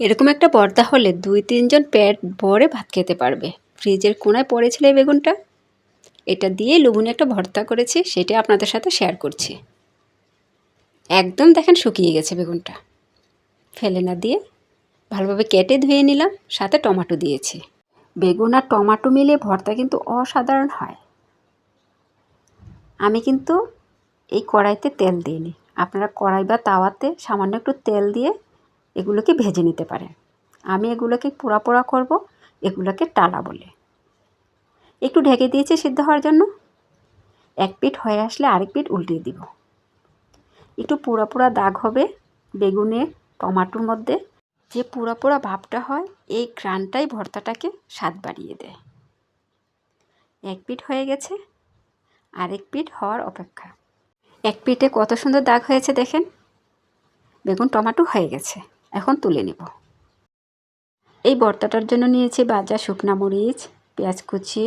এরকম একটা পর্দা হলে দুই তিনজন পেট ভরে ভাত খেতে পারবে। ফ্রিজের কোনায় পড়েছিল এই বেগুনটা? এটা দিয়ে লুবুনি একটা ভর্তা করেছি, সেটা আপনাদের সাথে শেয়ার করছি। একদম দেখেন শুকিয়ে গেছে বেগুনটা। ফেলে না দিয়ে ভালোভাবে কেটে ধুয়ে নিলাম, সাথে টমাটো দিয়েছি। বেগুন আর টমাটো মিলে ভর্তা কিন্তু অসাধারণ হয়। আমি কিন্তু এই কড়াইতে তেল দিইনি। আপনারা কড়াই বা তাওয়াতে সামান্য একটু তেল দিয়ে এগুলোকে ভেজে নিতে পারেন আমি এগুলোকে পোড়া পোড়া করব, এগুলোকে টালা বলে। একটু ঢেকে দিয়েছি সিদ্ধ হওয়ার জন্য। এক পিঠ হয়ে আসলে আরেক পিঠ উল্টিয়ে দিব। একটু পোড়া পোড়া দাগ হবে বেগুনে, টমাটোর মধ্যে। যে পোড়া পোড়া ভাবটা হয়, এই গ্রানটাই ভর্তাটাকে স্বাদ বাড়িয়ে দেয়। এক পিঠ হয়ে গেছে, আরেক পিঠ হওয়ার অপেক্ষা। এক পিঠে কত সুন্দর দাগ হয়েছে দেখেন। বেগুন, টমাটো হয়ে গেছে। এখন তুলে নেব। এই ভর্তাটার জন্য নিয়েছি বাজা শুকনা মরিচ, পেঁয়াজ কুচি,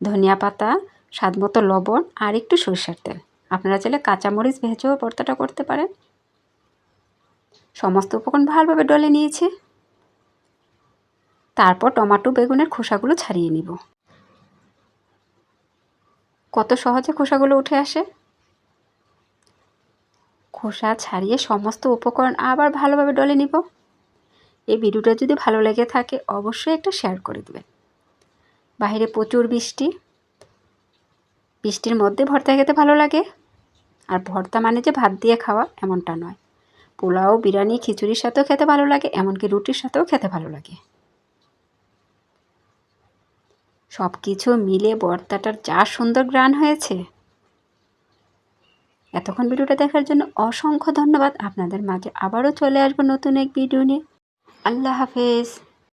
ধনিয়া পাতা, স্বাদ মতো লবণ আর একটু সরষের তেল। আপনারা চাইলে কাঁচামরিচ ভেজেও ভর্তাটা করতে পারেন। সমস্ত উপকরণ ভালোভাবে ডলে নিয়েছি। তারপর টমাটো, বেগুনের খোসাগুলো ছাড়িয়ে নিব। কত সহজে খোসাগুলো উঠে আসে? খোসা ছাড়িয়ে সমস্ত উপকরণ আবার ভালোভাবে ডলে নিব। এই ভিডিওটা যদি ভালো লেগে থাকে, অবশ্যই একটা শেয়ার করে দেবেন। বাইরে প্রচুর বৃষ্টি। বৃষ্টির মধ্যে ভর্তা খেতে ভালো লাগে। আর ভর্তা মানে যে ভাত দিয়ে খাওয়া, এমনটা নয়। পোলাও, বিরিয়ানি, খিচুড়ির সাথেও খেতে ভালো লাগে, এমনকি রুটির সাথেও খেতে ভালো লাগে। সব কিছু মিলে ভর্তাটার যা সুন্দর গ্রান হয়েছে। এতক্ষণ ভিডিওটা দেখার জন্য অসংখ্য ধন্যবাদ। আপনাদের মাঝে আবারও চলে আসব নতুন এক ভিডিও নিয়ে। আল্লাহ হাফেজ।